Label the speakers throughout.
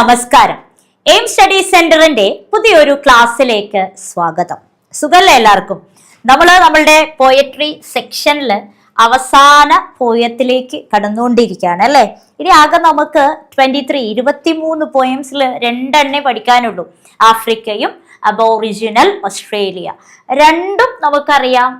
Speaker 1: നമസ്കാരം. Aim study സെന്ററിന്റെ പുതിയൊരു ക്ലാസ്സിലേക്ക് സ്വാഗതം. സുഖല്ലേ എല്ലാവർക്കും? നമ്മൾ നമ്മളുടെ പോയട്രി സെക്ഷനിൽ അവസാന പോയത്തിലേക്ക് കടന്നുകൊണ്ടിരിക്കുകയാണ് അല്ലേ? ഇനി ആകെ നമുക്ക് ട്വന്റി ത്രീ ഇരുപത്തി മൂന്ന് പോയംസിൽ രണ്ടെണ്ണേ പഠിക്കാനുള്ളൂ. ആഫ്രിക്കയും അബോറിജിനൽ ഓസ്ട്രേലിയ. രണ്ടും നമുക്കറിയാം.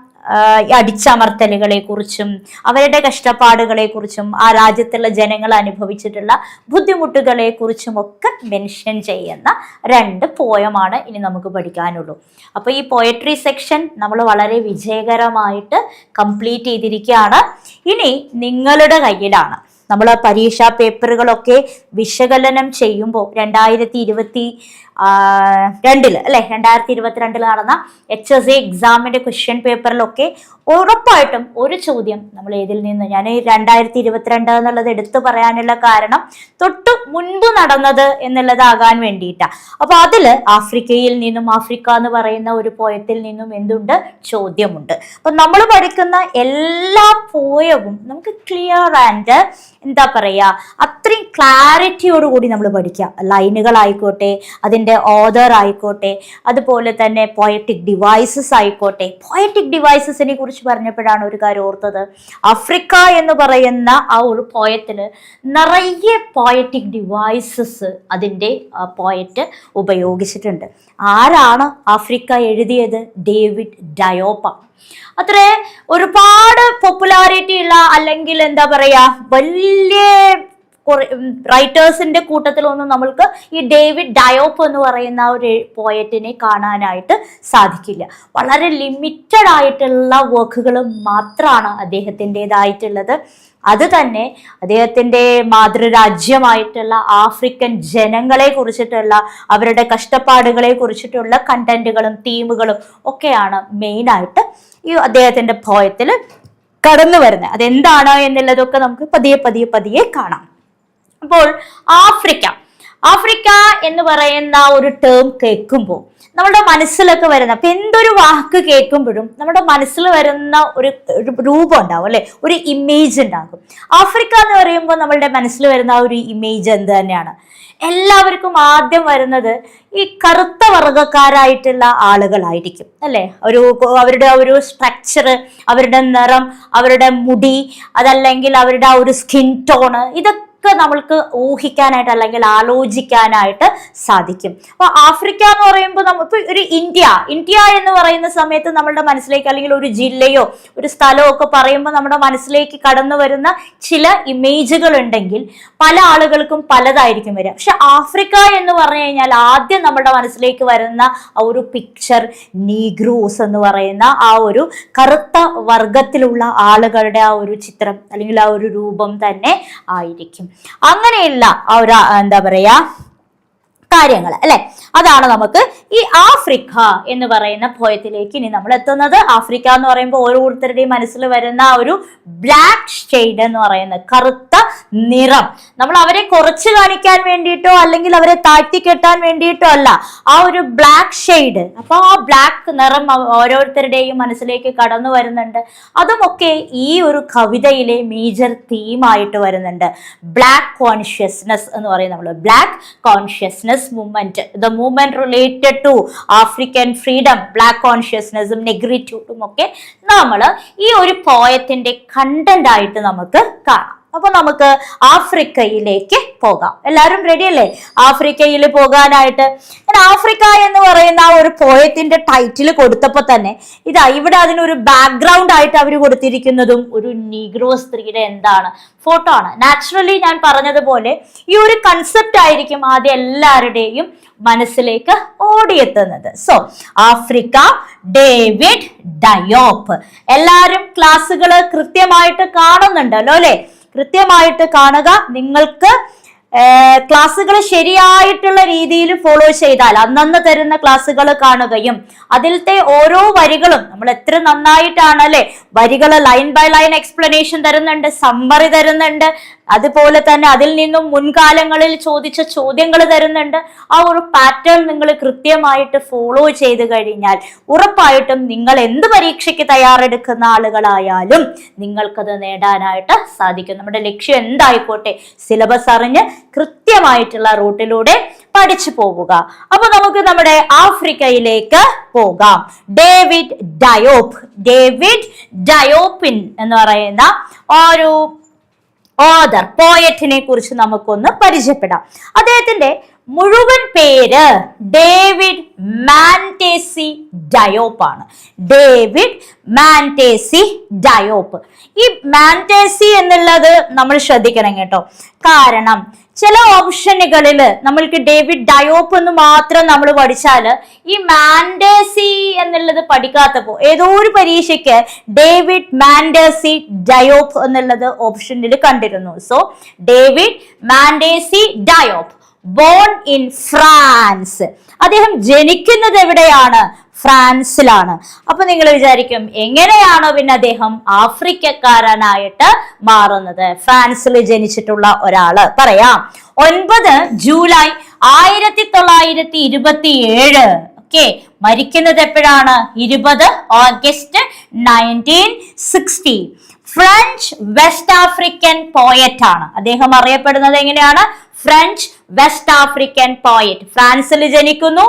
Speaker 1: അടിച്ചമർത്തലുകളെ കുറിച്ചും അവരുടെ കഷ്ടപ്പാടുകളെ കുറിച്ചും ആ രാജ്യത്തുള്ള ജനങ്ങൾ അനുഭവിച്ചിട്ടുള്ള ബുദ്ധിമുട്ടുകളെ കുറിച്ചും ഒക്കെ മെൻഷൻ ചെയ്യുന്ന രണ്ട് പോയമാണ് ഇനി നമുക്ക് പഠിക്കാനുള്ളൂ. അപ്പോൾ ഈ പോയട്രി സെക്ഷൻ നമ്മൾ വളരെ വിജയകരമായിട്ട് കംപ്ലീറ്റ് ചെയ്തിരിക്കുകയാണ്. ഇനി നിങ്ങളുടെ കയ്യിലാണ് നമ്മൾ ആ പരീക്ഷാ പേപ്പറുകളൊക്കെ വിശകലനം ചെയ്യുമ്പോൾ രണ്ടായിരത്തി ഇരുപത്തി രണ്ടിൽ അല്ലെ? രണ്ടായിരത്തി ഇരുപത്തിരണ്ടിൽ നടന്ന എച്ച് എസ് എ എക്സാമിന്റെ ക്വസ്റ്റ്യൻ പേപ്പറിലൊക്കെ ഉറപ്പായിട്ടും ഒരു ചോദ്യം നമ്മൾ ഏതിൽ നിന്ന്? ഞാൻ ഈ രണ്ടായിരത്തി ഇരുപത്തിരണ്ട് എന്നുള്ളത് എടുത്തു പറയാനുള്ള കാരണം തൊട്ട് മുൻപ് നടന്നത് എന്നുള്ളതാകാൻ വേണ്ടിയിട്ടാണ് അപ്പോൾ അതിൽ ആഫ്രിക്കയിൽ നിന്നും ആഫ്രിക്ക എന്ന് പറയുന്ന ഒരു പോയത്തിൽ നിന്നും എന്തുണ്ട്? ചോദ്യമുണ്ട്. അപ്പം നമ്മൾ പഠിക്കുന്ന എല്ലാ പോയവും നമുക്ക് ക്ലിയർ ആൻഡ് എന്താ പറയുക അത്രയും ക്ലാരിറ്റിയോടുകൂടി നമ്മൾ പഠിക്കുക. ലൈനുകളായിക്കോട്ടെ അതിന്റെ ഓദർ ആയിക്കോട്ടെ അതുപോലെ തന്നെ പോയറ്റിക് ഡിവൈസസ് ആയിക്കോട്ടെ. പോയറ്റിക് ഡിവൈസസിനെ കുറിച്ച് പറഞ്ഞപ്പോഴാണ് ഒരു കാര്യം ഓർത്തത്. ആഫ്രിക്ക എന്ന് പറയുന്ന ആ ഒരു പോയത്തിന് നിറയെ പോയറ്റിക് ഡിവൈസസ് അതിന്റെ പോയറ്റ് ഉപയോഗിച്ചിട്ടുണ്ട്. ആരാണ് ആഫ്രിക്ക എഴുതിയത്? ഡേവിഡ് ഡയോപ്പ അത്രേ ഒരുപാട് പോപ്പുലാരിറ്റി ഉള്ള അല്ലെങ്കിൽ എന്താ പറയാ വലിയ റൈറ്റേഴ്സിന്റെ കൂട്ടത്തിൽ കൂട്ടത്തിലൊന്നും നമ്മൾക്ക് ഈ ഡേവിഡ് ഡയോപ്പ് എന്ന് പറയുന്ന ഒരു പോയറ്റിനെ കാണാനായിട്ട് സാധിക്കില്ല. വളരെ ലിമിറ്റഡ് ആയിട്ടുള്ള വർക്കുകൾ മാത്രമാണ് അദ്ദേഹത്തിന്റെതായിട്ടുള്ളത്. അത് തന്നെ അദ്ദേഹത്തിന്റെ മാതൃരാജ്യമായിട്ടുള്ള ആഫ്രിക്കൻ ജനങ്ങളെ കുറിച്ചിട്ടുള്ള അവരുടെ കഷ്ടപ്പാടുകളെ കുറിച്ചിട്ടുള്ള കണ്ടന്റുകളും തീമുകളും ഒക്കെയാണ് മെയിനായിട്ട് ഈ അദ്ദേഹത്തിന്റെ പോയത്തിൽ കടന്നു വരുന്നത് അതെന്താണ് എന്നുള്ളതൊക്കെ നമുക്ക് പതിയെ പതിയെ പതിയെ കാണാം. അപ്പോൾ ആഫ്രിക്ക. ആഫ്രിക്ക എന്ന് പറയുന്ന ഒരു ടേം കേൾക്കുമ്പോൾ നമ്മുടെ മനസ്സിലൊക്കെ വരുന്ന അപ്പൊ എന്തൊരു വാക്ക് കേൾക്കുമ്പോഴും നമ്മുടെ മനസ്സിൽ വരുന്ന ഒരു രൂപം ഉണ്ടാവും അല്ലെ? ഒരു ഇമേജ് ഉണ്ടാകും. ആഫ്രിക്ക എന്ന് പറയുമ്പോൾ നമ്മളുടെ മനസ്സിൽ വരുന്ന ഒരു ഇമേജ് എന്ത് തന്നെയാണ്? എല്ലാവർക്കും ആദ്യം വരുന്നത് ഈ കറുത്ത വർഗക്കാരായിട്ടുള്ള ആളുകളായിരിക്കും അല്ലേ? ഒരു അവരുടെ ഒരു സ്ട്രക്ചർ അവരുടെ നിറം അവരുടെ മുടി അതല്ലെങ്കിൽ അവരുടെ ആ ഒരു സ്കിൻ ടോണ് ഇതൊക്കെ ഒക്കെ നമ്മൾക്ക് ഊഹിക്കാനായിട്ട് അല്ലെങ്കിൽ ആലോചിക്കാനായിട്ട് സാധിക്കും. അപ്പൊ ആഫ്രിക്ക എന്ന് പറയുമ്പോൾ നമുക്ക് ഒരു ഇന്ത്യ ഇന്ത്യ എന്ന് പറയുന്ന സമയത്ത് നമ്മളുടെ മനസ്സിലേക്ക് അല്ലെങ്കിൽ ഒരു ജില്ലയോ ഒരു സ്ഥലമോ ഒക്കെ പറയുമ്പോൾ നമ്മുടെ മനസ്സിലേക്ക് കടന്നു വരുന്ന ചില ഇമേജുകൾ ഉണ്ടെങ്കിൽ പല ആളുകൾക്കും പലതായിരിക്കും വരിക. പക്ഷെ ആഫ്രിക്ക എന്ന് പറഞ്ഞു കഴിഞ്ഞാൽ ആദ്യം നമ്മുടെ മനസ്സിലേക്ക് വരുന്ന ആ ഒരു പിക്ചർ നീഗ്രൂസ് എന്ന് പറയുന്ന ആ ഒരു കറുത്ത വർഗത്തിലുള്ള ആളുകളുടെ ആ ഒരു ചിത്രം അല്ലെങ്കിൽ ആ ഒരു രൂപം തന്നെ ആയിരിക്കും. അങ്ങനെയുള്ള ആ ഒരു എന്താ പറയാ കാര്യങ്ങൾ അല്ലെ? അതാണ് നമുക്ക് ഈ ആഫ്രിക്ക എന്ന് പറയുന്ന പോയത്തിലേക്ക് ഇനി നമ്മൾ എത്തുന്നത്. ആഫ്രിക്ക എന്ന് പറയുമ്പോൾ ഓരോരുത്തരുടെയും മനസ്സിൽ വരുന്ന ഒരു ബ്ലാക്ക് ഷെയ്ഡ് എന്ന് പറയുന്ന കറുത്ത നിറം. നമ്മൾ അവരെ കുറച്ച് കാണിക്കാൻ വേണ്ടിയിട്ടോ അല്ലെങ്കിൽ അവരെ താഴ്ത്തിക്കെട്ടാൻ വേണ്ടിയിട്ടോ അല്ല ആ ഒരു ബ്ലാക്ക് ഷെയ്ഡ് അപ്പൊ ആ ബ്ലാക്ക് നിറം ഓരോരുത്തരുടെയും മനസ്സിലേക്ക് കടന്നു വരുന്നുണ്ട്. അതുമൊക്കെ ഈ ഒരു കവിതയിലെ മേജർ തീമായിട്ട് വരുന്നുണ്ട്. ബ്ലാക്ക് കോൺഷ്യസ്നെസ് എന്ന് പറയും നമ്മൾ. Black consciousness movement the movement related to African freedom black കോൺഷ്യസ്നെസ്സും നെഗ്രിറ്റ്യൂഡും ഒക്കെ നമ്മൾ ഈ ഒരു പോയത്തിന്റെ കണ്ടന്റ് ആയിട്ട് നമുക്ക് കാണാം. അപ്പൊ നമുക്ക് ആഫ്രിക്കയിലേക്ക് പോകാം. എല്ലാവരും റെഡി അല്ലേ? ആഫ്രിക്കയിൽ പോകാനായിട്ട്. ഞാൻ ആഫ്രിക്ക എന്ന് പറയുന്ന ആ ഒരു പോയത്തിന്റെ ടൈറ്റിൽ കൊടുത്തപ്പോൾ തന്നെ ഇതാ ഇവിടെ അതിനൊരു ബാക്ക്ഗ്രൗണ്ട് ആയിട്ട് അവർ കൊടുത്തിരിക്കുന്നതും ഒരു നീഗ്രോ സ്ത്രീയുടെ എന്താണ് ഫോട്ടോ ആണ്. നാച്ചുറലി ഞാൻ പറഞ്ഞതുപോലെ ഈ ഒരു കൺസെപ്റ്റ് ആയിരിക്കും ആദ്യം എല്ലാവരുടെയും മനസ്സിലേക്ക് ഓടിയെത്തുന്നത്. So Africa David Diop. എല്ലാവരും ക്ലാസ്സുകൾ കൃത്യമായിട്ട് കാണുന്നുണ്ടല്ലോ അല്ലെ? കൃത്യമായിട്ട് കാണുക. നിങ്ങൾക്ക് ക്ലാസ്സുകൾ ശരിയായിട്ടുള്ള രീതിയിൽ ഫോളോ ചെയ്താൽ അന്നന്ന് തരുന്ന ക്ലാസ്സുകൾ കാണുകയും അതിലത്തെ ഓരോ വരികളും നമ്മൾ എത്ര നന്നായിട്ടാണ് അല്ലെ വരികൾ ലൈൻ ബൈ ലൈൻ എക്സ്പ്ലനേഷൻ തരുന്നുണ്ട് സമ്മറി തരുന്നുണ്ട് അതുപോലെ തന്നെ അതിൽ നിന്നും മുൻകാലങ്ങളിൽ ചോദിച്ച ചോദ്യങ്ങൾ തരുന്നുണ്ട്. ആ ഒരു പാറ്റേൺ നിങ്ങൾ കൃത്യമായിട്ട് ഫോളോ ചെയ്ത് കഴിഞ്ഞാൽ ഉറപ്പായിട്ടും നിങ്ങൾ എന്ത് പരീക്ഷയ്ക്ക് തയ്യാറെടുക്കുന്ന ആളുകളായാലും നിങ്ങൾക്കത് നേടാനായിട്ട് സാധിക്കും. നമ്മുടെ ലക്ഷ്യം എന്തായിക്കോട്ടെ? സിലബസ് അറിഞ്ഞ് കൃത്യമായിട്ടുള്ള റൂട്ടിലൂടെ പഠിച്ചു പോവുക. അപ്പൊ നമുക്ക് നമ്മുടെ ആഫ്രിക്കയിലേക്ക് പോകാം. ഡേവിഡ് ഡയോപ് ഡേവിഡ് ഡയോപിൻ എന്ന് പറയുന്ന ഒരു ഓദർ പോയറ്റിനെ കുറിച്ച് നമുക്കൊന്ന് പരിചയപ്പെടാം. അദ്ദേഹത്തിന്റെ മുഴുവൻ പേര് ഡേവിഡ് മാന്റേസി ഡയോപ്പ് ആണ്. David Mandessi Diop. ഈ മാന്റേസി എന്നുള്ളത് നമ്മൾ ശ്രദ്ധിക്കണം കേട്ടോ. കാരണം ചില ഓപ്ഷനുകളിൽ നമ്മൾക്ക് ഡേവിഡ് ഡയോപ്പ് എന്ന് മാത്രം നമ്മൾ പഠിച്ചാൽ ഈ മാൻഡേസി എന്നുള്ളത് പഠിക്കാത്തപ്പോൾ ഏതോ ഒരു പരീക്ഷയ്ക്ക് ഡേവിഡ് മാൻഡേസി ഡയോപ്പ് എന്നുള്ളത് ഓപ്ഷനിൽ കണ്ടിരുന്നു. So David Mandessi Diop. Born in France അദ്ദേഹം ജനിക്കുന്നത് എവിടെയാണ്? ഫ്രാൻസിലാണ്. അപ്പൊ നിങ്ങൾ വിചാരിക്കും എങ്ങനെയാണോ പിന്നെ അദ്ദേഹം ആഫ്രിക്കക്കാരനായിട്ട് മാറുന്നത്? ഫ്രാൻസിൽ ജനിച്ചിട്ടുള്ള ഒരാൾ. പറയാം. ഒൻപത് ജൂലൈ ആയിരത്തി തൊള്ളായിരത്തി ഇരുപത്തി ഏഴ് ഓക്കെ. മരിക്കുന്നത് എപ്പോഴാണ്? ഇരുപത് August nineteen sixty. French West African poet ആണ്. അദ്ദേഹം അറിയപ്പെടുന്നത് എങ്ങനെയാണ്? ഫ്രഞ്ച് വെസ്റ്റ് ആഫ്രിക്കൻ പോയറ്റ് ഫ്രാൻസിൽ ജനിക്കുന്നു.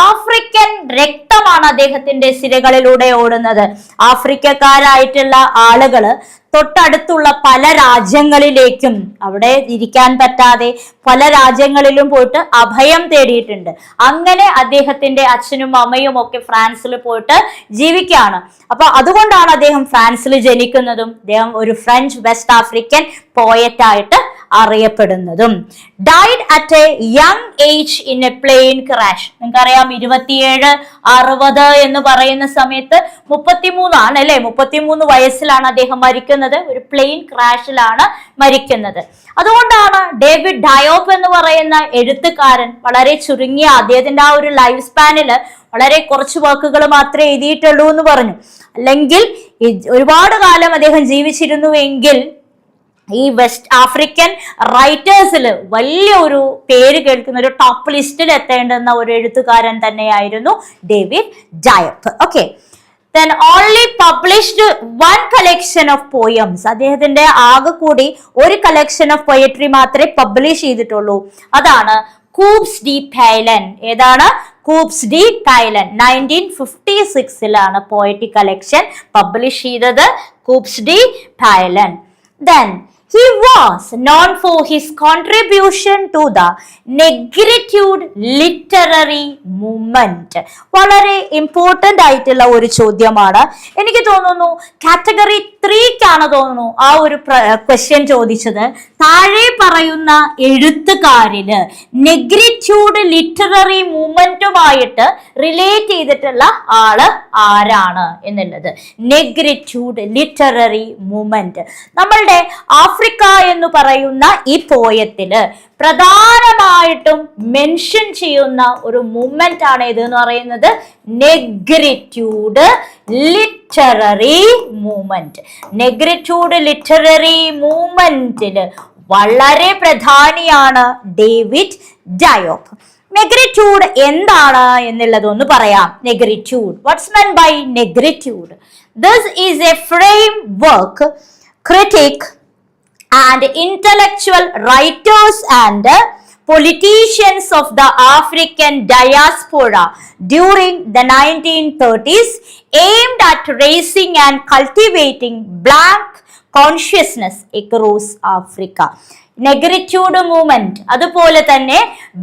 Speaker 1: ആഫ്രിക്കൻ രക്തമാണ് അദ്ദേഹത്തിന്റെ സിരകളിലൂടെ ഓടുന്നത്. ആഫ്രിക്കക്കാരായിട്ടുള്ള ആളുകൾ തൊട്ടടുത്തുള്ള പല രാജ്യങ്ങളിലേക്കും അവിടെ ഇരിക്കാൻ പറ്റാതെ പല രാജ്യങ്ങളിലും പോയിട്ട് അഭയം തേടിയിട്ടുണ്ട്. അങ്ങനെ അദ്ദേഹത്തിന്റെ അച്ഛനും അമ്മയും ഒക്കെ ഫ്രാൻസിൽ പോയിട്ട് ജീവിക്കുകയാണ്. അപ്പൊ അതുകൊണ്ടാണ് അദ്ദേഹം ഫ്രാൻസിൽ ജനിക്കുന്നതും അദ്ദേഹം ഒരു ഫ്രഞ്ച് വെസ്റ്റ് ആഫ്രിക്കൻ പോയറ്റ് ആയിട്ട് അറിയപ്പെടുന്നതും. Died at a young age in a plane crash നിങ്ങൾക്കറിയാം ഇരുപത്തിയേഴ് അറുപത് എന്ന് പറയുന്ന സമയത്ത് മുപ്പത്തിമൂന്നാണ് അല്ലെ? മുപ്പത്തിമൂന്ന് വയസ്സിലാണ് അദ്ദേഹം മരിക്കുന്നത്. ഒരു പ്ലെയിൻ ക്രാഷിലാണ് മരിക്കുന്നത്. അതുകൊണ്ടാണ് ഡേവിഡ് ഡയോപ്പ് എന്ന് പറയുന്ന എഴുത്തുകാരൻ വളരെ ചുരുങ്ങിയ അദ്ദേഹത്തിന്റെ ആ ഒരു ലൈഫ് സ്പാനിൽ വളരെ കുറച്ച് വാക്കുകൾ മാത്രമേ എഴുതിയിട്ടുള്ളൂ എന്ന് പറഞ്ഞു. അല്ലെങ്കിൽ ഒരുപാട് കാലം അദ്ദേഹം ജീവിച്ചിരുന്നുവെങ്കിൽ ഈ വെസ്റ്റ് ആഫ്രിക്കൻ റൈറ്റേഴ്സിൽ വലിയ ഒരു പേര് കേൾക്കുന്ന ഒരു ടോപ്പ് ലിസ്റ്റിൽ എത്തേണ്ടുന്ന ഒരു എഴുത്തുകാരൻ തന്നെയായിരുന്നു David Diop okay then only published one collection of poems അദ്ദേഹത്തിന്റെ ആകെ കൂടി ഒരു കളക്ഷൻ ഓഫ് പൊയട്രി മാത്രമേ പബ്ലിഷ് ചെയ്തിട്ടുള്ളൂ. അതാണ് കൂപ്സ് ഡി പൈലൻ ഏതാണ്? Coups de pilon nineteen fifty സിക്സിലാണ് poetry collection publish ചെയ്തത്. Coups de pilon then He was known for his contribution to the negritude literary movement വളരെ ഇമ്പോർട്ടന്റ് ആയിട്ടുള്ള ഒരു ചോദ്യമാണ്. എനിക്ക് തോന്നുന്നു കാറ്റഗറി ത്രീക്കാണ് തോന്നുന്നു ആ ഒരു ക്വസ്റ്റ്യൻ ചോദിച്ചത്. താഴെ പറയുന്ന എഴുത്തുകാരിന് നെഗ്രിറ്റ്യൂഡ് ലിറ്റററി മൂവ്മെന്റുമായിട്ട് റിലേറ്റ് ചെയ്തിട്ടുള്ള ആൾ ആരാണ് എന്നുള്ളത്. നെഗ്രിറ്റ്യൂഡ് ലിറ്റററി മൂവ്മെന്റ് നമ്മളുടെ ആഫ്രിക്ക എന്ന് പറയുന്ന ഈ പോയത്തിൽ പ്രധാനമായിട്ടും മെൻഷൻ ചെയ്യുന്ന ഒരു മൂവ്മെന്റ് ആണ് ഇത് എന്ന് പറയുന്നത്? Negritude literary movement negritude literary മൂവ്മെന്റിൽ വളരെ പ്രധാനിയാണ് ഡേവിഡ് ഡയോപ്പ് നെഗ്രിറ്റ്യൂഡ് എന്താണ് എന്നുള്ളത് ഒന്ന് പറയാം. Negritude what's meant by negritude this is a framework critic and intellectual writers and politicians of the African diaspora during the 1930s aimed at raising and cultivating black consciousness across Africa. Negritude movement അതുപോലെ തന്നെ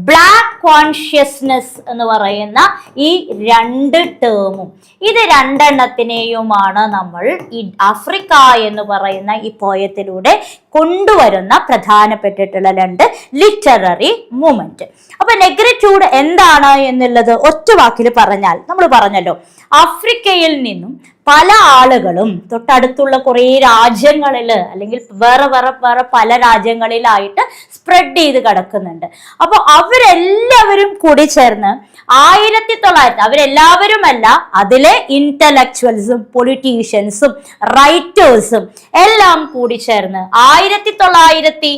Speaker 1: black consciousness എന്ന് പറയുന്ന ഈ രണ്ട് ടേമും ഇത് രണ്ടെണ്ണത്തിനെയുമാണ് നമ്മൾ ഈ Africa എന്ന് പറയുന്ന ഈ പോയത്തിലൂടെ കൊണ്ടുവരുന്ന പ്രധാനപ്പെട്ടിട്ടുള്ള രണ്ട് ലിറ്റററി മൂവ്മെന്റ് അപ്പൊ നെഗ്രറ്റ്യൂഡ് എന്താണ് എന്നുള്ളത് ഒറ്റ വാക്കിൽ പറഞ്ഞാൽ നമ്മൾ പറഞ്ഞല്ലോ ആഫ്രിക്കയിൽ നിന്നും പല ആളുകളും തൊട്ടടുത്തുള്ള കുറേ രാജ്യങ്ങളിൽ അല്ലെങ്കിൽ വേറെ വേറെ വേറെ പല രാജ്യങ്ങളിലായിട്ട് സ്പ്രെഡ് ചെയ്ത് കിടക്കുന്നുണ്ട്. അപ്പോൾ അവരെല്ലാവരും കൂടി ചേർന്ന് ആയിരത്തി തൊള്ളായിരത്തി അവരെല്ലാവരുമല്ല അതിലെ ഇന്റലക്ച്വൽസും പൊളിറ്റീഷ്യൻസും റൈറ്റേഴ്സും എല്ലാം കൂടി ചേർന്ന് ആയിരത്തി തൊള്ളായിരത്തി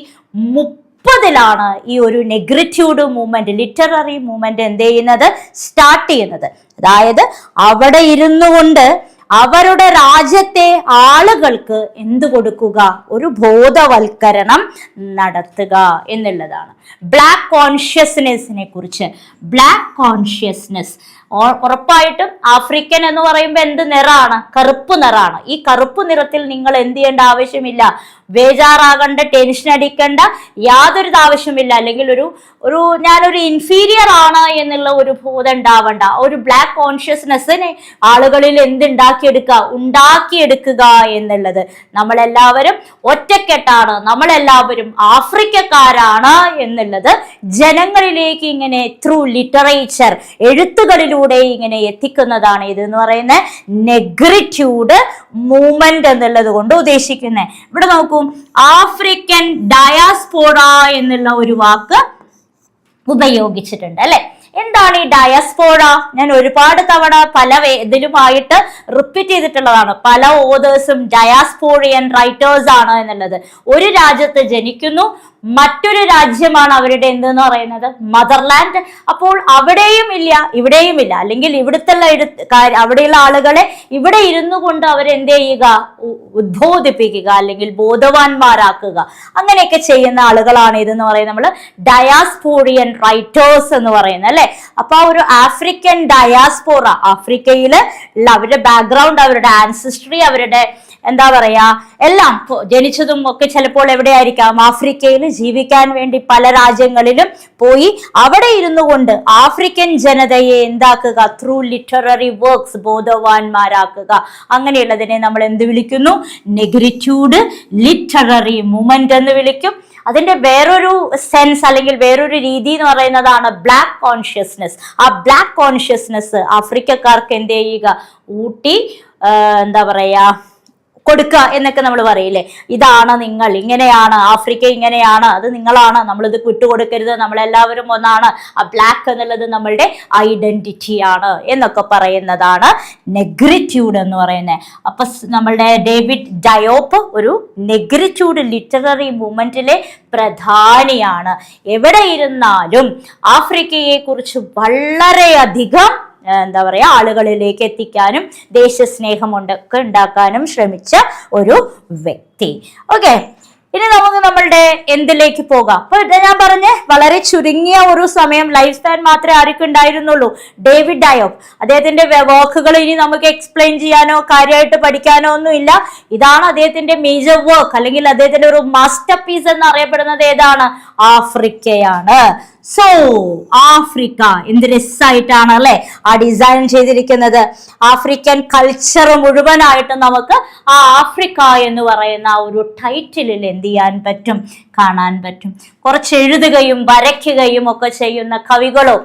Speaker 1: മുപ്പതിലാണ് ഈ ഒരു നെഗ്രിറ്റ്യൂഡ് മൂവ്മെന്റ് ലിറ്റററി മൂവ്മെന്റ് എന്ത് ചെയ്യുന്നത്? സ്റ്റാർട്ട് ചെയ്യുന്നത്. അതായത് അവിടെ ഇരുന്നു കൊണ്ട് അവരുടെ രാജ്യത്തെ ആളുകൾക്ക് എന്തു കൊടുക്കുക? ഒരു ബോധവൽക്കരണം നടത്തുക എന്നുള്ളതാണ്. ബ്ലാക്ക് കോൺഷ്യസ്നെസ്സിനെ കുറിച്ച്. ബ്ലാക്ക് കോൺഷ്യസ്നെസ് ഉറപ്പായിട്ടും ആഫ്രിക്കൻ എന്ന് പറയുമ്പോൾ എന്ത് നിറാണ്? കറുപ്പ് നിറാണ്. ഈ കറുപ്പ് നിറത്തിൽ നിങ്ങൾ എന്ത് ചെയ്യേണ്ട ആവശ്യമില്ല. ബേജാറാകേണ്ട ടെൻഷൻ അടിക്കേണ്ട യാതൊരു ആവശ്യമില്ല. അല്ലെങ്കിൽ ഒരു ഒരു ഞാനൊരു ഇൻഫീരിയർ ആണ് എന്നുള്ള ഒരു ബോധം ഉണ്ടാവണ്ട. ഒരു ബ്ലാക്ക് കോൺഷ്യസ്നെസ്സിനെ ആളുകളിൽ എന്തുണ്ടാക്കിയെടുക്കുക ഉണ്ടാക്കിയെടുക്കുക എന്നുള്ളത്. നമ്മളെല്ലാവരും ഒറ്റക്കെട്ടാണ്. നമ്മളെല്ലാവരും ആഫ്രിക്കക്കാരാണ് എന്നുള്ളത് ജനങ്ങളിലേക്ക് ഇങ്ങനെ ത്രൂ ലിറ്ററേച്ചർ എഴുത്തുകളിലൂടെ ഇങ്ങനെ എത്തിക്കുന്നതാണ് ഇത് എന്ന് പറയുന്നത് നെഗ്രിറ്റ്യൂഡ് മൂവ്മെന്റ് എന്നുള്ളത് കൊണ്ട് ഉദ്ദേശിക്കുന്നത് ഇവിടെ നോക്കൂ ആഫ്രിക്കൻ ഡയാസ്പോറ എന്നുള്ള ഒരു വാക്ക് ഉപയോഗിച്ചിട്ടുണ്ട് അല്ലെ? എന്താണ് ഈ ഡയസ്പോറ ഞാൻ ഒരുപാട് തവണ പല ഇതിലുമായിട്ട് റിപ്പീറ്റ് ചെയ്തിട്ടുള്ളതാണ്. പല ഓതേഴ്സും ഡയാസ്പോറിയൻ റൈറ്റേഴ്സ് ആണ് എന്നുള്ളത്. ഒരു രാജ്യത്ത് ജനിക്കുന്നു മറ്റൊരു രാജ്യമാണ് അവരുടെ എന്തെന്ന് പറയുന്നത്? മദർലാൻഡ് അപ്പോൾ അവിടെയും ഇല്ല ഇവിടെയും ഇല്ല. അല്ലെങ്കിൽ ഇവിടുത്തെ അവിടെയുള്ള ആളുകളെ ഇവിടെ ഇരുന്നു കൊണ്ട് അവരെന്ത് ചെയ്യുക? ഉദ്ബോധിപ്പിക്കുക അല്ലെങ്കിൽ ബോധവാന്മാരാക്കുക. അങ്ങനെയൊക്കെ ചെയ്യുന്ന ആളുകളാണ് ഇതെന്ന് പറയുന്നത് നമ്മൾ ഡയാസ്പോറിയൻ റൈറ്റേഴ്സ് എന്ന് പറയുന്നത് അല്ലെ? അപ്പൊ ആ ഒരു ആഫ്രിക്കൻ ഡയാസ്പോറ ആഫ്രിക്കയിൽ ഉള്ള അവരുടെ ബാക്ക്ഗ്രൗണ്ട് അവരുടെ ആൻസിസ്ട്രി അവരുടെ എന്താ പറയാ എല്ലാം ജനിച്ചതും ഒക്കെ ചിലപ്പോൾ എവിടെയായിരിക്കാം? ആഫ്രിക്കയിൽ ജീവിക്കാൻ വേണ്ടി പല രാജ്യങ്ങളിലും പോയി അവിടെ ഇരുന്നു കൊണ്ട് ആഫ്രിക്കൻ ജനതയെ എന്താക്കുക? ത്രൂ ലിറ്റററി വർക്ക്സ് ബോധവാന്മാരാക്കുക. അങ്ങനെയുള്ളതിനെ നമ്മൾ എന്ത് വിളിക്കുന്നു? നെഗ്രിറ്റ്യൂഡ് ലിറ്റററി മൂമെന്റ് എന്ന് വിളിക്കും. അതിന്റെ വേറൊരു സെൻസ് അല്ലെങ്കിൽ വേറൊരു രീതി എന്ന് പറയുന്നതാണ് ബ്ലാക്ക് കോൺഷ്യസ്നെസ് ആ ബ്ലാക്ക് കോൺഷ്യസ്നെസ് ആഫ്രിക്കക്കാർക്ക് എന്ത് ചെയ്യുക? ഊട്ടി എന്താ പറയാ കൊടുക്കുക എന്നൊക്കെ നമ്മൾ പറയില്ലേ? ഇതാണ് നിങ്ങൾ ഇങ്ങനെയാണ് ആഫ്രിക്ക ഇങ്ങനെയാണ് അത് നിങ്ങളാണ് നമ്മളിത് വിട്ടുകൊടുക്കരുത് നമ്മളെല്ലാവരും ഒന്നാണ്. ആ ബ്ലാക്ക് എന്നുള്ളത് നമ്മളുടെ ഐഡന്റിറ്റിയാണ് എന്നൊക്കെ പറയുന്നതാണ് നെഗ്രിറ്റ്യൂഡ് എന്ന് പറയുന്നത്. അപ്പൊ നമ്മളുടെ ഡേവിഡ് ഡയോപ്പ് ഒരു നെഗ്രിറ്റ്യൂഡ് ലിറ്റററി മൂവ്മെന്റിലെ പ്രധാനിയാണ്. എവിടെ ഇരുന്നാലും ആഫ്രിക്കയെ കുറിച്ച് വളരെയധികം എന്താ പറയുക ആളുകളിലേക്ക് എത്തിക്കാനും ദേശസ്നേഹം ഒക്കെ ഉണ്ടാക്കാനും ശ്രമിച്ച ഒരു വ്യക്തി. ഓക്കെ ഇനി നമുക്ക് നമ്മളുടെ എന്തിലേക്ക് പോകാം. അപ്പൊ ഞാൻ പറഞ്ഞ വളരെ ചുരുങ്ങിയ ഒരു സമയം ലൈഫ് സ്പാൻ മാത്രമേ ആർക്കും ഉണ്ടായിരുന്നുള്ളൂ. ഡേവിഡ് ഡയോഫ് അദ്ദേഹത്തിന്റെ വർക്കുകൾ ഇനി നമുക്ക് എക്സ്പ്ലെയിൻ ചെയ്യാനോ കാര്യമായിട്ട് പഠിക്കാനോ ഒന്നും ഇല്ല. ഇതാണ് അദ്ദേഹത്തിന്റെ മേജർ വർക്ക് അല്ലെങ്കിൽ അദ്ദേഹത്തിന്റെ ഒരു മാസ്റ്റർ പീസ് എന്ന് അറിയപ്പെടുന്നത് ഏതാണ്? ആഫ്രിക്കയാണ്. സോ ആഫ്രിക്ക എന്ത് രസമായിട്ടാണ് അല്ലെ? ആ ഡിസൈൻ ചെയ്തിരിക്കുന്നത്. ആഫ്രിക്കൻ കൾച്ചർ മുഴുവനായിട്ട് നമുക്ക് ആ ആഫ്രിക്ക എന്ന് പറയുന്ന ഒരു ടൈറ്റിലിൽ എന്ത് ചെയ്യാൻ പറ്റും? കാണാൻ പറ്റും. കുറച്ച് എഴുതുകയും വരയ്ക്കുകയും ഒക്കെ ചെയ്യുന്ന കവികളോ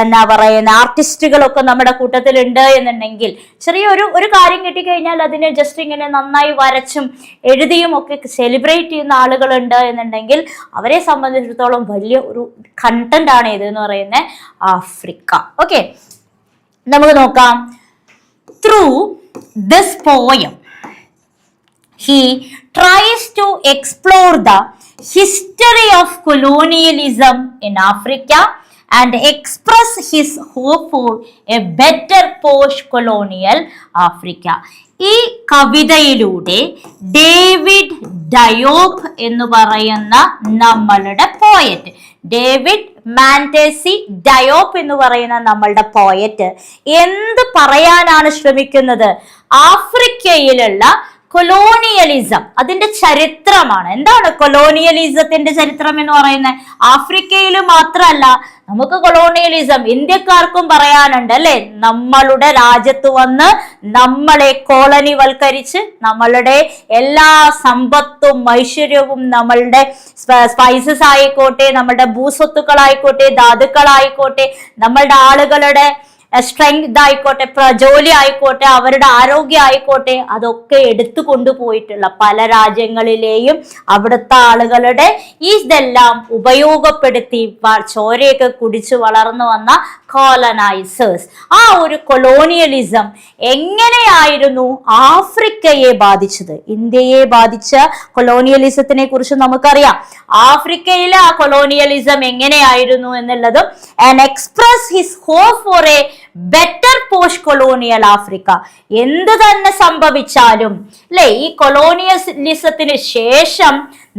Speaker 1: എന്നാ പറയുന്ന ആർട്ടിസ്റ്റുകളൊക്കെ നമ്മുടെ കൂട്ടത്തിലുണ്ട് എന്നുണ്ടെങ്കിൽ ചെറിയൊരു ഒരു കാര്യം കിട്ടിക്കഴിഞ്ഞാൽ അതിനെ ജസ്റ്റ് ഇങ്ങനെ നന്നായി വരച്ചും എഴുതിയും ഒക്കെ സെലിബ്രേറ്റ് ചെയ്യുന്ന ആളുകളുണ്ട് എന്നുണ്ടെങ്കിൽ അവരെ സംബന്ധിച്ചിടത്തോളം വലിയ ഒരു കണ്ടന്റ് ആണ് ഇത് എന്ന് പറയുന്നത് ആഫ്രിക്ക. ഓക്കെ നമുക്ക് നോക്കാം. Through this poem he tries to explore the history of colonialism in Africa and express his hope for a better post-colonial Africa. ഈ കവിതയിലൂടെ ഡേവിഡ് ഡയോപ്പ് എന്ന് പറയുന്ന നമ്മളുടെ പോയറ്റ് ഡേവിഡ് മാന്റേസി ഡയോപ്പ് എന്ന് പറയുന്ന നമ്മളുടെ പോയറ്റ് എന്ത് പറയാനാണ് ശ്രമിക്കുന്നത് ആഫ്രിക്കയിലുള്ള കൊളോണിയലിസം. അതിന്റെ ചരിത്രമാണ്. എന്താണ് കൊളോണിയലിസത്തിന്റെ ചരിത്രം എന്ന് പറയുന്നത്? ആഫ്രിക്കയിൽ മാത്രമല്ല നമുക്ക് കൊളോണിയലിസം ഇന്ത്യക്കാർക്കും പറയാനുണ്ട് അല്ലെ? നമ്മളുടെ രാജ്യത്ത് വന്ന് നമ്മളെ കോളനി വൽക്കരിച്ച് നമ്മളുടെ എല്ലാ സമ്പത്തും ഐശ്വര്യവും നമ്മളുടെ സ്പൈസസ് ആയിക്കോട്ടെ നമ്മളുടെ ഭൂസ്വത്തുക്കളായിക്കോട്ടെ ധാതുക്കളായിക്കോട്ടെ നമ്മളുടെ ആളുകളുടെ സ്ട്രെങ്ത് ഇതായിക്കോട്ടെ പ്രജോലി ആയിക്കോട്ടെ അവരുടെ ആരോഗ്യം ആയിക്കോട്ടെ അതൊക്കെ എടുത്തു കൊണ്ടുപോയിട്ടുള്ള പല രാജ്യങ്ങളിലെയും അവിടുത്തെ ആളുകളുടെ ഇതെല്ലാം ഉപയോഗപ്പെടുത്തി ചോരയൊക്കെ കുടിച്ച് വളർന്നു വന്ന കോളനൈസേഴ്സ് ആ ഒരു കൊളോണിയലിസം എങ്ങനെയായിരുന്നു ആഫ്രിക്കയെ ബാധിച്ചത്? ഇന്ത്യയെ ബാധിച്ച കൊളോണിയലിസത്തിനെ കുറിച്ച് നമുക്കറിയാം. ആഫ്രിക്കയിലെ ആ കൊളോണിയലിസം എങ്ങനെയായിരുന്നു എന്നുള്ളതും and express his hope for a better post colonial Africa എന്ത് തന്നെ സംഭവിച്ചാലും അല്ലെ ഈ കൊളോണിയലിസത്തിന് ശേഷം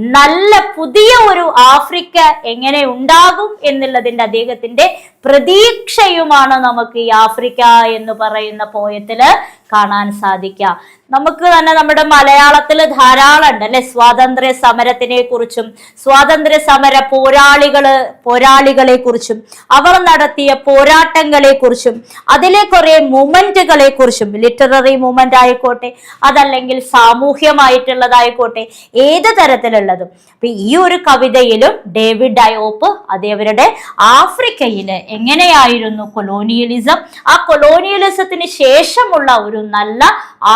Speaker 1: നല്ല പുതിയ ഒരു ആഫ്രിക്ക എങ്ങനെ ഉണ്ടാകും എന്നുള്ളതിന്റെ അദ്ദേഹത്തിന്റെ പ്രതീക്ഷയുമാണ് നമുക്ക് ഈ ആഫ്രിക്ക എന്ന് പറയുന്ന പോയത്തിൽ കാണാൻ സാധിക്കുക. നമുക്ക് തന്നെ നമ്മുടെ മലയാളത്തിൽ ധാരാളം ഉണ്ട് അല്ലെ? സ്വാതന്ത്ര്യ സമരത്തിനെ കുറിച്ചും സ്വാതന്ത്ര്യ സമര പോരാളികൾ പോരാളികളെ കുറിച്ചും അവർ നടത്തിയ പോരാട്ടങ്ങളെ കുറിച്ചും അതിലെ കുറെ മൂമെന്റുകളെ കുറിച്ചും ലിറ്റററി മൂവ്മെന്റ് ആയിക്കോട്ടെ അതല്ലെങ്കിൽ സാമൂഹ്യമായിട്ടുള്ളതായിക്കോട്ടെ ഏത് തരത്തിലുള്ളതും. അപ്പൊ ഈ ഒരു കവിതയിലും ഡേവിഡ് ഡയോപ്പ് അതേവരുടെ ആഫ്രിക്കയിൽ എങ്ങനെയായിരുന്നു കൊളോണിയലിസം? ആ കൊളോണിയലിസത്തിന് ശേഷമുള്ള ഒരു നല്ല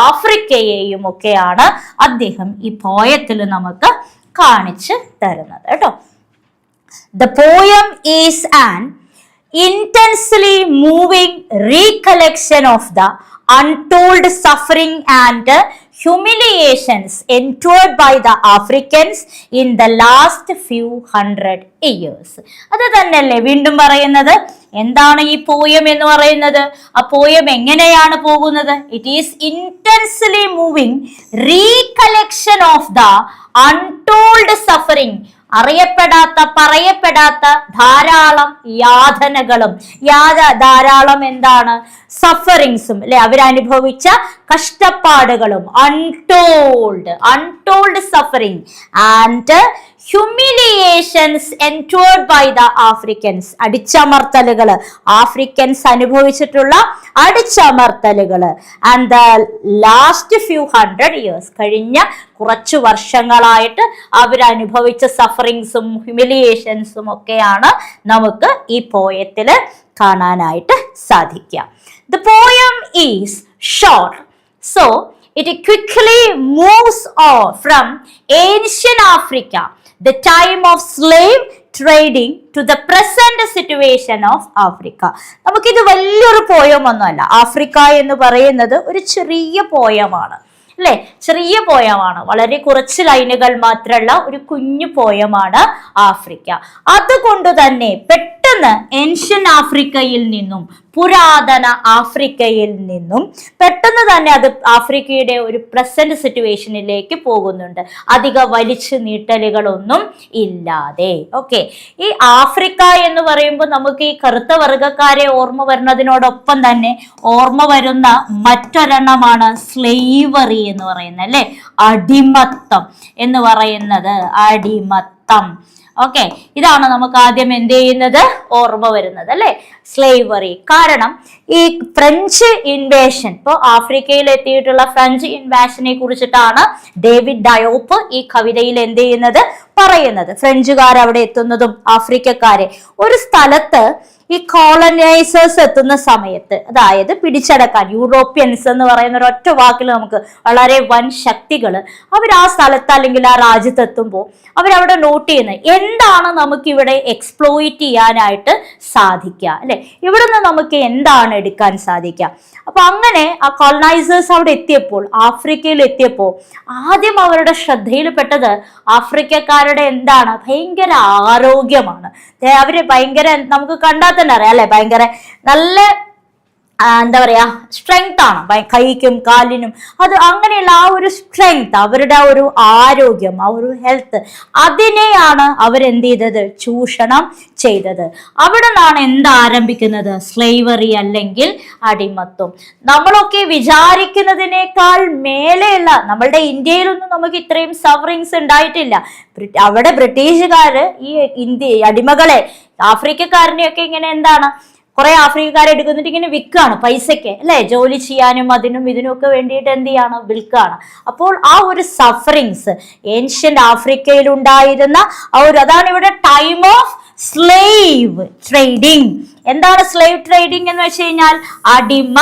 Speaker 1: ആഫ്രിക്കയെയും ഒക്കെയാണ് അദ്ദേഹം ഈ പോയത്തിൽ നമുക്ക് കാണിച്ച് തരുന്നത് കേട്ടോ the poem is an intensely moving recollection of the untold suffering and humiliations endured by the Africans in the last few hundred years. അത് തന്നെയല്ലേ വീണ്ടും പറയുന്നത്? എന്താണ് ഈ പോയം എന്ന് പറയുന്നത്? ആ പോയം എങ്ങനെയാണ് പോകുന്നത്? It is intensely moving recollection of the untold suffering അറിയപ്പെടാത്ത പറയപ്പെടാത്ത ധാരാളം യാതനകളും. യാത ധാരാളം എന്താണ്? സഫറിങ്സും അല്ലെ അവരനുഭവിച്ച കഷ്ടപ്പാടുകളും. Untold untold suffering and humiliations endured by the Africans അടിച്ചമർത്തലുകൾ Africans അനുഭവിച്ചിട്ടുള്ള അടിച്ചമർത്തലുകൾ and the last few hundred years കഴിഞ്ഞ കുറച്ച് വർഷങ്ങളായിട്ട് അവരനുഭവിച്ച സഫറിങ്സും ഹ്യൂമിലിയേഷൻസും ഒക്കെയാണ് നമുക്ക് ഈ പോയത്തിൽ കാണാനായിട്ട് സാധിക്കുക. The poem is short so it quickly moves on from ancient Africa, the time of slave trading to the present situation of Africa നമുക്കിത് വലിയൊരു പോയം ഒന്നുമല്ല ആഫ്രിക്ക എന്ന് പറയുന്നത് ഒരു ചെറിയ പോയമാണ്. അല്ലെ? ചെറിയ പോയമാണ്. വളരെ കുറച്ച് ലൈനുകൾ മാത്രമുള്ള ഒരു കുഞ്ഞു പോയമാണ് ആഫ്രിക്ക. അതുകൊണ്ട് തന്നെ പെട്ടെന്ന് ഏൻഷ്യൻ ആഫ്രിക്കയിൽ നിന്നും പുരാതന ആഫ്രിക്കയിൽ നിന്നും പെട്ടെന്ന് തന്നെ അത് ആഫ്രിക്കയുടെ ഒരു പ്രസന്റ് സിറ്റുവേഷനിലേക്ക് പോകുന്നുണ്ട്. അധിക വലിച്ചു നീട്ടലുകളൊന്നും ഇല്ലാതെ. ഓക്കെ ഈ ആഫ്രിക്ക എന്ന് പറയുമ്പോൾ നമുക്ക് ഈ കറുത്ത വർഗക്കാരെ ഓർമ്മ വരുന്നതിനോടൊപ്പം തന്നെ ഓർമ്മ വരുന്ന മറ്റൊരെണ്ണമാണ് സ്ലേവറി എന്ന് പറയുന്നത് അല്ലെ? അടിമത്തം എന്ന് പറയുന്നത് അടിമത്തം. ഓക്കെ ഇതാണ് നമുക്ക് ആദ്യം എന്ത് ചെയ്യുന്നത്? ഓർമ്മ വരുന്നത് അല്ലെ? സ്ലേവറി കാരണം ഈ ഫ്രഞ്ച് ഇൻവേഷൻ ഇപ്പോൾ ആഫ്രിക്കയിൽ എത്തിയിട്ടുള്ള ഫ്രഞ്ച് ഇൻവേഷനെ കുറിച്ചിട്ടാണ് ഡേവിഡ് ഡയോപ്പ് ഈ കവിതയിൽ എന്ത് ചെയ്യുന്നത്? പറയുന്നത്. ഫ്രഞ്ചുകാർ അവിടെ എത്തുന്നതും ആഫ്രിക്കക്കാരെ ഒരു സ്ഥലത്ത് ഈ കോളനൈസേഴ്സ് എത്തുന്ന സമയത്ത് അതായത് പിടിച്ചടക്കാൻ യൂറോപ്യൻസ് എന്ന് പറയുന്ന ഒരൊറ്റ വാക്കിൽ നമുക്ക് വളരെ വൻ ശക്തികൾ അവർ ആ സ്ഥലത്ത് അല്ലെങ്കിൽ ആ രാജ്യത്ത് എത്തുമ്പോൾ അവരവിടെ നോട്ട് ചെയ്യുന്നത് എന്താണ് നമുക്കിവിടെ എക്സ്പ്ലോയിറ്റ് ചെയ്യാനായിട്ട് സാധിക്കുക അല്ലെ? ഇവിടുന്ന് നമുക്ക് എന്താണ് എടുക്കാൻ സാധിക്കുക? അപ്പൊ അങ്ങനെ ആ കോളനൈസേഴ്സ് അവിടെ എത്തിയപ്പോൾ ആഫ്രിക്കയിൽ എത്തിയപ്പോൾ ആദ്യം അവരുടെ ശ്രദ്ധയിൽപ്പെട്ടത് ആഫ്രിക്കക്കാരുടെ എന്താണ്? ഭയങ്കര ആരോഗ്യമാണ്. അവർ ഭയങ്കര നമുക്ക് കണ്ടാൽ തന്നെ അറിയാം അല്ലെ? ഭയങ്കര നല്ല എന്താ പറയാ സ്ട്രെങ്ത് ആണ്. കൈക്കും കാലിനും. അത് അങ്ങനെയുള്ള ആ ഒരു സ്ട്രെങ്ത് അവരുടെ ആ ഒരു ആരോഗ്യം ആ ഒരു ഹെൽത്ത് അതിനെയാണ് അവരെന്ത് ചെയ്തത് ചൂഷണം ചെയ്തത്. അവിടെ നിന്നാണ് എന്ത് ആരംഭിക്കുന്നത്? സ്ലേവറി അല്ലെങ്കിൽ അടിമത്വം നമ്മളൊക്കെ വിചാരിക്കുന്നതിനേക്കാൾ മേലെയുള്ള നമ്മളുടെ ഇന്ത്യയിലൊന്നും നമുക്ക് ഇത്രയും സഫറിങ്സ് ഉണ്ടായിട്ടില്ല. അവിടെ ബ്രിട്ടീഷുകാർ ഈ ഇന്ത്യ അടിമകളെ ആഫ്രിക്കക്കാരനെയൊക്കെ ഇങ്ങനെ എന്താണ് കുറെ ആഫ്രിക്കക്കാരെ എടുക്കുന്നിട്ട് ഇങ്ങനെ വിൽക്കുകയാണ് പൈസയ്ക്ക് അല്ലെ? ജോലി ചെയ്യാനും അതിനും ഇതിനും ഒക്കെ വേണ്ടിയിട്ട് എന്ത് ചെയ്യാണ്? വിൽക്കുകയാണ്. അപ്പോൾ ആ ഒരു സഫറിങ്സ് ഏൻഷ്യന്റ് ആഫ്രിക്കയിൽ ഉണ്ടായിരുന്ന ആ ഒരു അതാണ് ഇവിടെ ടൈം ഓഫ് സ്ലേവ് ട്രേഡിംഗ് എന്താണ് സ്ലേവ് ട്രേഡിംഗ് എന്ന് വെച്ച് കഴിഞ്ഞാൽ അടിമ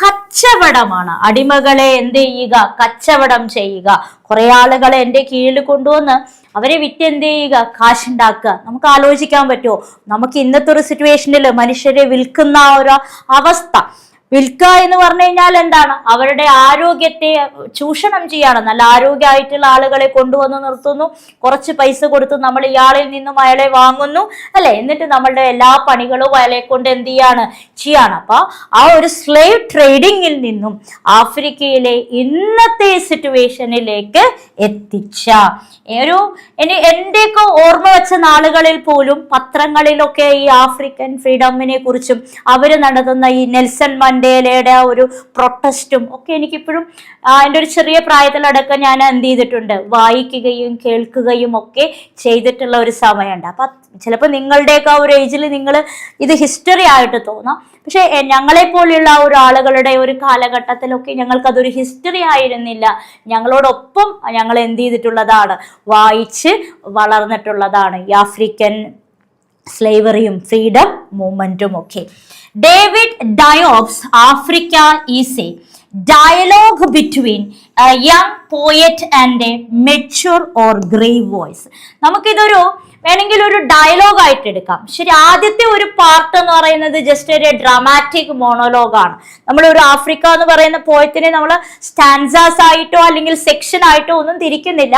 Speaker 1: കച്ചവടമാണ്. അടിമകളെ എന്ത് ചെയ്യുക? കച്ചവടം ചെയ്യുക. കുറെ ആളുകളെ എന്റെ കീഴിൽ കൊണ്ടുവന്ന് അവരെ വിറ്റ് എന്ത് ചെയ്യുക കാശുണ്ടാക്കുക? നമുക്ക് ആലോചിക്കാൻ പറ്റുമോ? നമുക്ക് ഇന്നത്തെ ഒരു സിറ്റുവേഷനിൽ മനുഷ്യരെ വിൽക്കുന്ന ഒരു അവസ്ഥ. വിൽക്കുക എന്ന് പറഞ്ഞു കഴിഞ്ഞാൽ എന്താണ്? അവരുടെ ആരോഗ്യത്തെ ചൂഷണം ചെയ്യാണ്. നല്ല ആരോഗ്യമായിട്ടുള്ള ആളുകളെ കൊണ്ടുവന്ന് നിർത്തുന്നു. കുറച്ച് പൈസ കൊടുത്ത് നമ്മൾ ഇയാളിൽ നിന്നും അയാളെ വാങ്ങുന്നു. അല്ലെ? എന്നിട്ട് നമ്മളുടെ എല്ലാ പണികളും അയാളെ കൊണ്ട് എന്ത് ചെയ്യാണ്? ചെയ്യാണ്. അപ്പൊ ആ ഒരു സ്ലേവ് ട്രേഡിങ്ങിൽ നിന്നും ആഫ്രിക്കയിലെ ഇന്നത്തെ സിറ്റുവേഷനിലേക്ക് എത്തിച്ച. ഒരു ഇനി എന്റെയൊക്കെ ഓർമ്മ വെച്ച നാളുകളിൽ പോലും പത്രങ്ങളിലൊക്കെ ഈ ആഫ്രിക്കൻ ഫ്രീഡമിനെ കുറിച്ചും അവർ നടത്തുന്ന ഈ നെൽസൺ മണ്ടേലയുടെ ആ ഒരു പ്രൊട്ടസ്റ്റും ഒക്കെ എനിക്കിപ്പോഴും എന്റെ ഒരു ചെറിയ പ്രായത്തിലടക്കം ഞാൻ എന്ത് ചെയ്തിട്ടുണ്ട് വായിക്കുകയും കേൾക്കുകയും ഒക്കെ ചെയ്തിട്ടുള്ള ഒരു സമയമുണ്ട്. അപ്പം ചിലപ്പോൾ നിങ്ങളുടെയൊക്കെ ആ ഒരു ഏജിൽ നിങ്ങൾ ഇത് ഹിസ്റ്ററി ആയിട്ട് തോന്നാം. പക്ഷേ ഞങ്ങളെപ്പോലെയുള്ള ആ ഒരു ആളുകളുടെ ഒരു കാലഘട്ടത്തിലൊക്കെ ഞങ്ങൾക്കതൊരു ഹിസ്റ്ററി ആയിരുന്നില്ല. ഞങ്ങളോടൊപ്പം ഞങ്ങൾ എന്ത് ചെയ്തിട്ടുള്ളതാണ് വായിച്ച് വളർന്നിട്ടുള്ളതാണ്. ഈ ആഫ്രിക്കൻ സ്ലേവറിയും ഫ്രീഡം മൂവ്മെന്റും ഒക്കെ David Diop's Africa is a dialogue between young poet and a mature or grave voice നമുക്കിതൊരു വേണമെങ്കിൽ ഒരു ഡയലോഗ് ആയിട്ട് എടുക്കാം. ശരി ആദ്യത്തെ ഒരു പാർട്ട് എന്ന് പറയുന്നത് ജസ്റ്റ് ഒരു ഡ്രാമാറ്റിക് മോണോലോഗാണ് നമ്മൾ ഒരു ആഫ്രിക്ക എന്ന് പറയുന്ന പോയത്തിനെ നമ്മൾ സ്റ്റാൻസാസ് ആയിട്ടോ അല്ലെങ്കിൽ സെക്ഷൻ ആയിട്ടോ ഒന്നും തിരിക്കുന്നില്ല.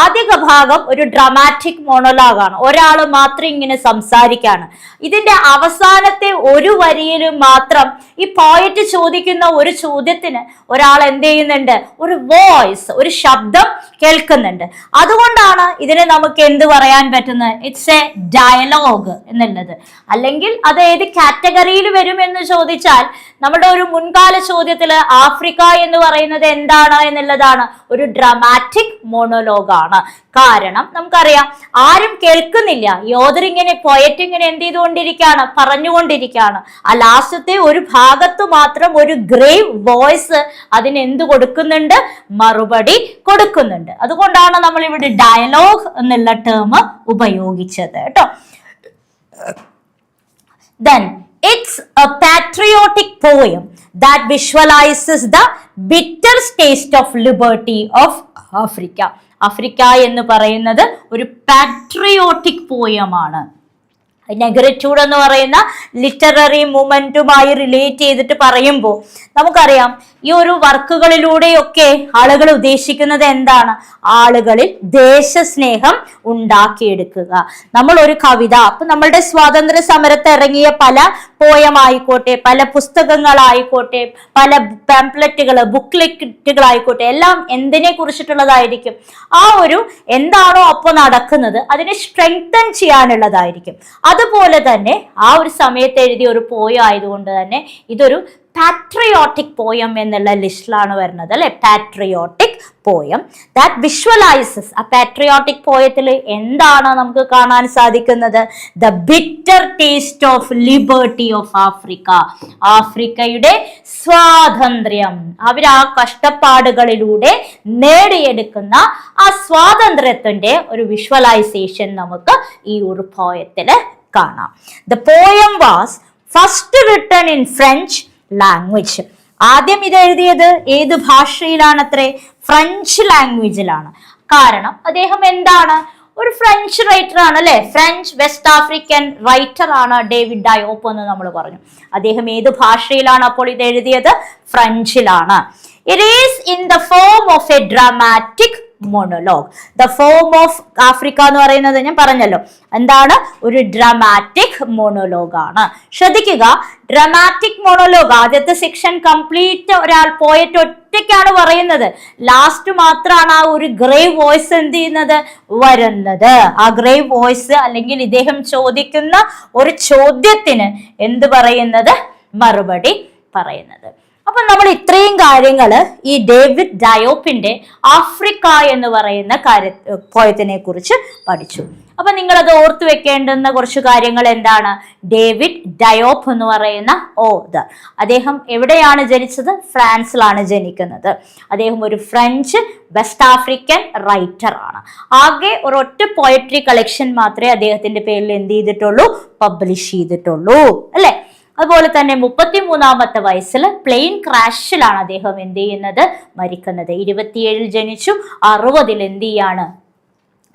Speaker 1: ആദ്യ ഭാഗം ഒരു ഡ്രാമാറ്റിക് മോണോലോഗാണ് ഒരാൾ മാത്രം ഇങ്ങനെ സംസാരിക്കാണ്. ഇതിന്റെ അവസാനത്തെ ഒരു വരിയിൽ മാത്രം ഈ പോയറ്റ് ചോദിക്കുന്ന ഒരു ചോദ്യത്തിന് ഒരാൾ എന്ത് ചെയ്യുന്നുണ്ട്? ഒരു വോയിസ് ഒരു ശബ്ദം കേൾക്കുന്നുണ്ട്. അതുകൊണ്ടാണ് ഇതിനെ നമുക്ക് എന്ത് പറയാൻ പറ്റുന്നത്? ഇറ്റ്സ് എ ഡയലോഗ് എന്നുള്ളത്. അല്ലെങ്കിൽ അത് ഏത് കാറ്റഗറിയിൽ വരും എന്ന് ചോദിച്ചാൽ നമ്മുടെ ഒരു മുൻകാല ചോദ്യത്തിൽ ആഫ്രിക്ക എന്ന് പറയുന്നത് എന്താണ് എന്നുള്ളതാണ് ഒരു ഡ്രമാറ്റിക് മോണോലോഗാണ് കാരണം നമുക്കറിയാം ആരും കേൾക്കുന്നില്ല. യോധർ ഇങ്ങനെ പോയറ്റ് ഇങ്ങനെ എന്ത് ചെയ്തുകൊണ്ടിരിക്കുകയാണ്? പറഞ്ഞുകൊണ്ടിരിക്കുകയാണ്. ആ ലാസ്റ്റത്തെ ഒരു ഭാഗത്ത് മാത്രം ഒരു ഗ്രേവ് വോയിസ് അതിന് എന്ത് കൊടുക്കുന്നുണ്ട്? മറുപടി കൊടുക്കുന്നുണ്ട്. അതുകൊണ്ടാണ് നമ്മൾ ഇവിടെ ഡയലോഗ് എന്നുള്ള ടേം ഉപയോഗിച്ചത് കേട്ടോ. Then it's a patriotic poem that visualizes the bitter taste of liberty of Africa. Africa എന്ന് പറയുന്നത് ഒരു പാട്രിയോട്ടിക് പോയമാണ് നെഗറിറ്റ്യൂഡ് എന്ന് പറയുന്ന ലിറ്റററി മൂമെന്റുമായി റിലേറ്റ് ചെയ്തിട്ട് പറയുമ്പോൾ നമുക്കറിയാം ഈ ഒരു വർക്കുകളിലൂടെയൊക്കെ ആളുകൾ ഉദ്ദേശിക്കുന്നത് എന്താണ്? ആളുകളിൽ ദേശസ്നേഹം ഉണ്ടാക്കിയെടുക്കുക. നമ്മൾ ഒരു കവിത അപ്പൊ നമ്മളുടെ സ്വാതന്ത്ര്യ സമരത്ത് ഇറങ്ങിയ പല പോയം ആയിക്കോട്ടെ പല പുസ്തകങ്ങളായിക്കോട്ടെ പല പാംപ്ലെറ്റുകൾ ബുക്ക്ലെറ്റുകളായിക്കോട്ടെ എല്ലാം എന്തിനെ കുറിച്ചിട്ടുള്ളതായിരിക്കും. ആ ഒരു എന്താണോ അപ്പോൾ നടക്കുന്നത് അതിനെ സ്ട്രെങ്തൻ ചെയ്യാനുള്ളതായിരിക്കും. അതുപോലെ തന്നെ ആ ഒരു സമയത്ത് എഴുതിയ ഒരു പോയം ആയതുകൊണ്ട് തന്നെ ഇതൊരു പാട്രിയോട്ടിക് പോയം എന്നുള്ള ലിസ്റ്റിലാണ് വരുന്നത് അല്ലെ? പാട്രിയോട്ടിക് പോയം ദാറ്റ് വിഷ്വലൈസസ് ആ പാട്രിയോട്ടിക് പോയത്തിൽ എന്താണ് നമുക്ക് കാണാൻ സാധിക്കുന്നത്? The bitter taste of liberty of Africa ആഫ്രിക്കയുടെ സ്വാതന്ത്ര്യം. അവർ ആ കഷ്ടപ്പാടുകളിലൂടെ നേടിയെടുക്കുന്ന ആ സ്വാതന്ത്ര്യത്തിന്റെ ഒരു വിഷ്വലൈസേഷൻ നമുക്ക് ഈ ഒരു പോയത്തിൽ കാണാം. The poem was first written in French language ആദ്യം ഇത് എഴുതിയത് ഏത് ഭാഷയിലാണത്രേ? ഫ്രഞ്ച് ലാംഗ്വേജിലാണ് കാരണം അദ്ദേഹം എന്താണ്? ഒരു ഫ്രഞ്ച് റൈറ്റർ ആണ് അല്ലെ? ഫ്രഞ്ച് വെസ്റ്റ് ആഫ്രിക്കൻ റൈറ്റർ ആണ് ഡേവിഡ് ഡയോപ്പ് എന്ന് നമ്മൾ പറഞ്ഞു. അദ്ദേഹം ഏത് ഭാഷയിലാണ് അപ്പോൾ ഇത് എഴുതിയത്? ഫ്രഞ്ചിലാണ് it is in the form of a dramatic monologue the form of Africa എന്ന് പറയുന്നത് ഞാൻ പറഞ്ഞല്ലോ. എന്താണ്? ഒരു ഡ്രാമാറ്റിക് മോണോലോഗ് ആണ്. ശ്രദ്ധിക്കുക. ഡ്രാമാറ്റിക് മോണോലോഗ് ആദ്യത്തെ സെക്ഷൻ കംപ്ലീറ്റ് ഒരാൾ പോയിട്ട് ഒറ്റയ്ക്കാണ് പറയുന്നത്. ലാസ്റ്റ് മാത്രമാണ് ആ ഒരു ഗ്രേവ് വോയിസ് എന്ത് ചെയ്യുന്നത്? വരുന്നത്. ആ ഗ്രേവ് വോയിസ് അല്ലെങ്കിൽ ഇദ്ദേഹം ചോദിക്കുന്ന ഒരു ചോദ്യത്തിന് എന്ത് പറയുന്നത്? മറുപടി പറയുന്നത്. അപ്പൊ നമ്മൾ ഇത്രയും കാര്യങ്ങൾ ഈ ഡേവിഡ് ഡയോപ്പിന്റെ ആഫ്രിക്ക എന്ന് പറയുന്ന കാര്യ പോയത്തിനെ കുറിച്ച് പഠിച്ചു. അപ്പൊ നിങ്ങൾ അത് ഓർത്തു വെക്കേണ്ടുന്ന കുറച്ച് കാര്യങ്ങൾ എന്താണ്? ഡേവിഡ് ഡയോപ്പ് എന്ന് പറയുന്ന ഓദർ. അദ്ദേഹം എവിടെയാണ് ജനിച്ചത്? ഫ്രാൻസിലാണ് ജനിക്കുന്നത്. അദ്ദേഹം ഒരു ഫ്രഞ്ച് വെസ്റ്റ് ആഫ്രിക്കൻ റൈറ്റർ ആണ്. ആകെ ഒരൊറ്റ പോയട്രി കളക്ഷൻ മാത്രമേ അദ്ദേഹത്തിന്റെ പേരിൽ എന്ത് ചെയ്തിട്ടുള്ളൂ? പബ്ലിഷ് ചെയ്തിട്ടുള്ളൂ. അല്ലെ? അതുപോലെ തന്നെ മുപ്പത്തിമൂന്നാമത്തെ വയസ്സിൽ പ്ലെയിൻ ക്രാഷിലാണ് അദ്ദേഹം എന്ത് ചെയ്യുന്നത്? മരിക്കുന്നത്. ഇരുപത്തിയേഴിൽ ജനിച്ചു അറുപതിൽ എന്ത് ചെയ്യാണ്?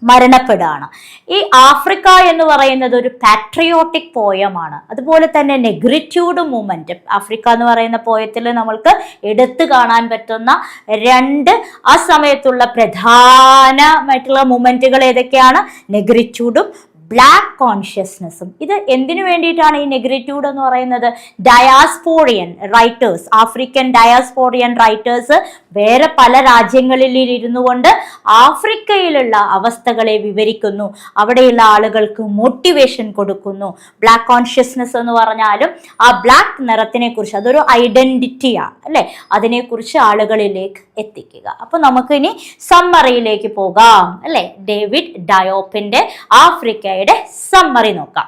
Speaker 1: മരണപ്പെടുകയാണ്. ഈ ആഫ്രിക്ക എന്ന് പറയുന്നത് ഒരു പാട്രിയോട്ടിക് പോയമാണ് അതുപോലെ തന്നെ നെഗ്രിറ്റ്യൂഡ് മൂവ്മെന്റ് ആഫ്രിക്ക എന്ന് പറയുന്ന പോയത്തിൽ നമ്മൾക്ക് എടുത്തു കാണാൻ പറ്റുന്ന രണ്ട് ആ സമയത്തുള്ള പ്രധാനമായിട്ടുള്ള മൂവ്മെന്റുകൾ ഏതൊക്കെയാണ്? നെഗ്രിറ്റ്യൂഡും ബ്ലാക്ക് കോൺഷ്യസ്നെസ്സും ഇത് എന്തിനു വേണ്ടിയിട്ടാണ് ഈ നെഗ്രിറ്റ്യൂഡ് എന്ന് പറയുന്നത്? Diasporian writers African diasporian writers വേറെ പല രാജ്യങ്ങളിൽ ഇരുന്നു കൊണ്ട് ആഫ്രിക്കയിലുള്ള അവസ്ഥകളെ വിവരിക്കുന്നു. അവിടെയുള്ള ആളുകൾക്ക് മോട്ടിവേഷൻ കൊടുക്കുന്നു. ബ്ലാക്ക് കോൺഷ്യസ്നെസ് എന്ന് പറഞ്ഞാലും ആ ബ്ലാക്ക് നിറത്തിനെ കുറിച്ച് അതൊരു ഐഡന്റിറ്റിയാണ് അല്ലെ? അതിനെക്കുറിച്ച് ആളുകളിലേക്ക് എത്തിക്കുക. അപ്പൊ നമുക്കിനി സമ്മറിയിലേക്ക് പോകാം അല്ലെ? ഡേവിഡ് ഡയോപ്പിന്റെ ആഫ്രിക്കയുടെ സമ്മറി നോക്കാം